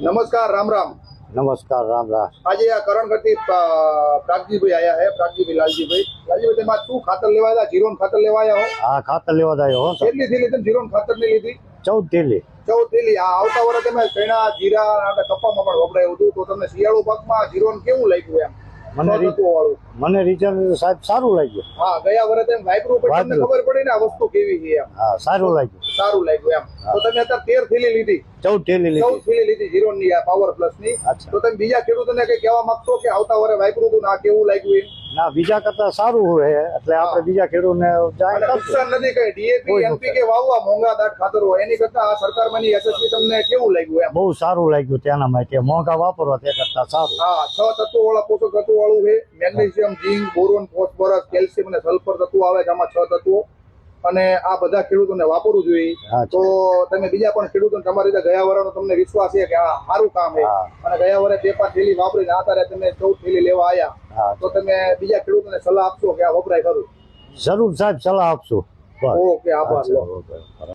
નમસ્કાર રામ રામ. નમસ્કાર રામ રામ. આજે આ કરણગઢથી પ્રાગજીભાઈ આયા હે પ્રાગજીભાઈ લાલજીભાઈ. લાલજીભાઈ તમે શું ખાતર લેવા આવ્યા જીરોન ખાતર લેવા આવ્યા હો? હા ખાતર લેવા હો કેટલી થેલી તમે જીરોન ખાતરની લીધી? ચૌદ થેલી. ચૌદ થેલી. આ આવતા વર્ષે તમે ચણા જીરા અને કપામાં પણ વપરાયું હતું. તો તમને શિયાળુ પાકમાં જીરોન કેવું લાગ્યું એમ? મને મને રિઝલ્ટ સાહેબ સારું લાગ્યું. હા ગયા વર્ષે તેમ વાપરું પછી ખબર પડી ને આ વસ્તુ કેવી છે એમ. હા સારું લાગ્યું. સારું લાગ્યું એમ. તો તમે અત્યારે તેર થેલી લીધી. ચૌદ થેલી ચૌદ થેલી લીધી જીરો ની આ પાવર પ્લસની. તો તમે બીજા ખેડૂતોને કઈ કહેવા માંગશો કે આવતા વર્ષે વાપરું હતું આ કેવું લાગ્યું ના બીજા કરતા સારું હોય એટલે આપણે બીજા ખેડૂતને નુકસાન નથી કઈ. ડીએપી એનપીકે વાવવા મોંઘા દાટ ખાતર હોય એની કરતા આ સરકારમાંની એસએસપી તમને કેવું લાગ્યું એમ? બહુ સારું લાગ્યું તેના માટે. મોંઘા વાપરવા તે કરતા સારું. હા છ તત્વો વાળા પોષક તત્વો વાળું છે. Magnesium zinc boron phosphorus calcium અને સલ્ફર તત્વો આવે છે. આમાં છ તત્વો. અને આ બધા ખેડૂતોને વાપરવું જોઈએ. તો તમે બીજા પણ ખેડૂતોને તમારી રીતે ગયા વર્ષનો તમને વિશ્વાસ છે કે આ સારું કામ છે. અને ગયા વર્ષે બે પાંચ થેલી વાપરીને અત્યારે તમે ચૌદ થેલી લેવા આવ્યા તો તમે બીજા ખેડૂતોને સલાહ આપશો કે આ વપરાય ખરું? જરૂર સાહેબ સલાહ આપશો. ઓકે આભાર.